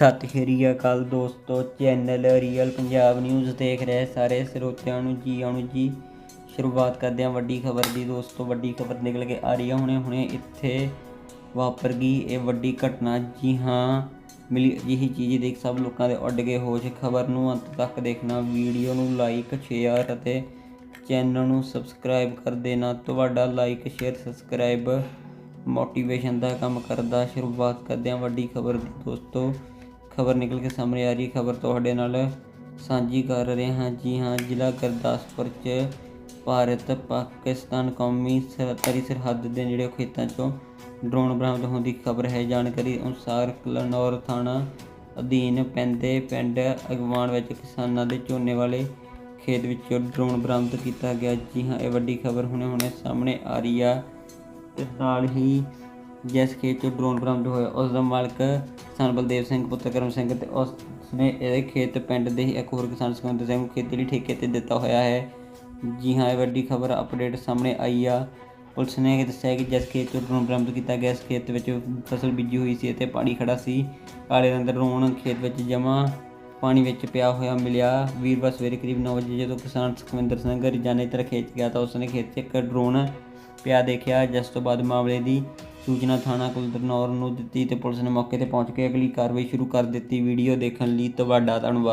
ਸਤਿ ਸ਼੍ਰੀ ਅਕਾਲ ਦੋਸਤੋ, channel real Punjab news ਦੇਖ ਰਹੇ ਸਾਰੇ ਸਰੋਤਿਆਂ ਨੂੰ ਜੀ, ਆਉਣ ਜੀ। ਸ਼ੁਰੂਆਤ ਕਰਦੇ ਹਾਂ ਵੱਡੀ ਖਬਰ ਦੀ ਦੋਸਤੋ, ਵੱਡੀ ਖਬਰ ਨਿਕਲ ਕੇ ਆ ਰਹੀ ਹੈ ਹੁਣੇ ਹੁਣੇ ਇੱਥੇ ਵਾਪਰ ਗਈ ਇਹ ਵੱਡੀ ਘਟਨਾ। ਜੀ ਹਾਂ, ਮਿਲੀ ਅਜਿਹੀ ਚੀਜ਼ ਦੇਖ ਸਭ ਲੋਕਾਂ ਦੇ ਉੱਡ ਗਏ ਹੋਸ਼। ਖਬਰ ਨੂੰ ਅੰਤ ਤੱਕ ਦੇਖਣਾ, ਵੀਡੀਓ ਨੂੰ ਲਾਈਕ ਸ਼ੇਅਰ ਅਤੇ ਚੈਨਲ ਨੂੰ ਸਬਸਕ੍ਰਾਈਬ ਕਰ ਦੇਣਾ। ਤੁਹਾਡਾ ਲਾਈਕ ਸ਼ੇਅਰ ਸਬਸਕ੍ਰਾਈਬ ਮੋਟੀਵੇਸ਼ਨ ਦਾ ਕੰਮ ਕਰਦਾ। ਸ਼ੁਰੂਆਤ ਕਰਦੇ ਹਾਂ ਵੱਡੀ ਖਬਰ ਦੀ ਦੋਸਤੋ। ਖਬਰ ਨਿਕਲ ਕੇ ਸਾਹਮਣੇ ਆ ਰਹੀ ਖਬਰ ਤੁਹਾਡੇ ਨਾਲ ਸਾਂਝੀ ਕਰ ਰਹੇ ਹਾਂ। ਜੀ ਹਾਂ, ਜ਼ਿਲ੍ਹਾ ਗੁਰਦਾਸਪੁਰ 'ਚ ਭਾਰਤ ਪਾਕਿਸਤਾਨ ਕੌਮੀ ਸਰਹੱਦੀ ਸਰਹੱਦ ਦੇ ਨੇੜੇ ਖੇਤਾਂ 'ਚੋਂ ਡਰੋਨ ਬਰਾਮਦ ਹੋਣ ਦੀ ਖਬਰ ਹੈ। ਜਾਣਕਾਰੀ ਅਨੁਸਾਰ ਕਲਨੌਰ ਥਾਣਾ ਅਧੀਨ ਪੈਂਦੇ ਪਿੰਡ ਅਗਵਾਨ ਵਿੱਚ ਕਿਸਾਨਾਂ ਦੇ ਝੋਨੇ ਵਾਲੇ ਖੇਤ ਵਿੱਚੋਂ ਡਰੋਨ ਬਰਾਮਦ ਕੀਤਾ ਗਿਆ। ਜੀ ਹਾਂ, ਇਹ ਵੱਡੀ ਖਬਰ ਹੁਣੇ ਹੁਣੇ ਸਾਹਮਣੇ ਆ ਰਹੀ ਆ। ਤੇ ਨਾਲ ਹੀ ਜਿਸ ਖੇਤ ਚੋਂ ਡਰੋਨ ਬਰਾਮਦ ਹੋਇਆ ਉਸ ਦਾ ਮਾਲਕ ਕਿਸਾਨ ਬਲਦੇਵ ਸਿੰਘ, ਪੁੱਤਰ ਕਰਮ ਸਿੰਘ ਤੇ ਉਸ ਨੇ ਇਹ ਖੇਤ ਪਿੰਡ ਦੇ ਹੀ ਇੱਕ ਹੋਰ ਕਿਸਾਨ ਸੁਖਵਿੰਦਰ ਸਿੰਘ ਨੂੰ ਖੇਤੀ ਲਈ ਠੇਕੇ ਤੇ ਦਿੱਤਾ ਹੋਇਆ ਹੈ। ਜੀ ਹਾਂ, ਇਹ ਵੱਡੀ ਖਬਰ ਅਪਡੇਟ ਸਾਹਮਣੇ ਆਈ ਆ। ਪੁਲਿਸ ਨੇ ਦੱਸਿਆ ਕਿ ਜਿਸ ਖੇਤ ਚੋਂ ਡਰੋਨ ਬਰਾਮਦ ਕੀਤਾ ਗਿਆ, ਇਸ ਖੇਤ ਵਿੱਚ ਫਸਲ ਬੀਜੀ ਹੋਈ ਸੀ ਅਤੇ ਪਾਣੀ ਖੜਾ ਸੀ। ਕਾਲੇ ਰੰਗ ਦਾ ਡਰੋਨ ਖੇਤ ਵਿੱਚ ਜਮਾ ਪਾਣੀ ਵਿੱਚ ਪਿਆ ਹੋਇਆ ਮਿਲਿਆ। ਵੀਰਵਾਰ ਸਵੇਰੇ ਕਰੀਬ 9 ਵਜੇ ਜਦੋਂ ਕਿਸਾਨ ਸੁਖਵਿੰਦਰ ਸਿੰਘ ਰਜਾਨੇ ਤਰ੍ਹਾਂ ਖੇਤ ਗਿਆ ਤਾਂ ਉਸਨੇ ਖੇਤ 'ਚ ਇੱਕ ਡਰੋਨ ਪਿਆ ਦੇਖਿਆ, ਜਿਸ ਤੋਂ ਬਾਅਦ ਮਾਮਲੇ ਦੀ ਸੂਚਨਾ ਥਾਣਾ ਕੁਲਦਰਨੌਰ ਨੂੰ ਦਿੱਤੀ ਤੇ ਪੁਲਿਸ ਨੇ ਮੌਕੇ ਤੇ ਪਹੁੰਚ ਕੇ ਅਗਲੀ ਕਾਰਵਾਈ ਸ਼ੁਰੂ ਕਰ ਦਿੱਤੀ। ਵੀਡੀਓ ਦੇਖਣ ਲਈ ਤੁਹਾਡਾ ਧੰਨਵਾਦ।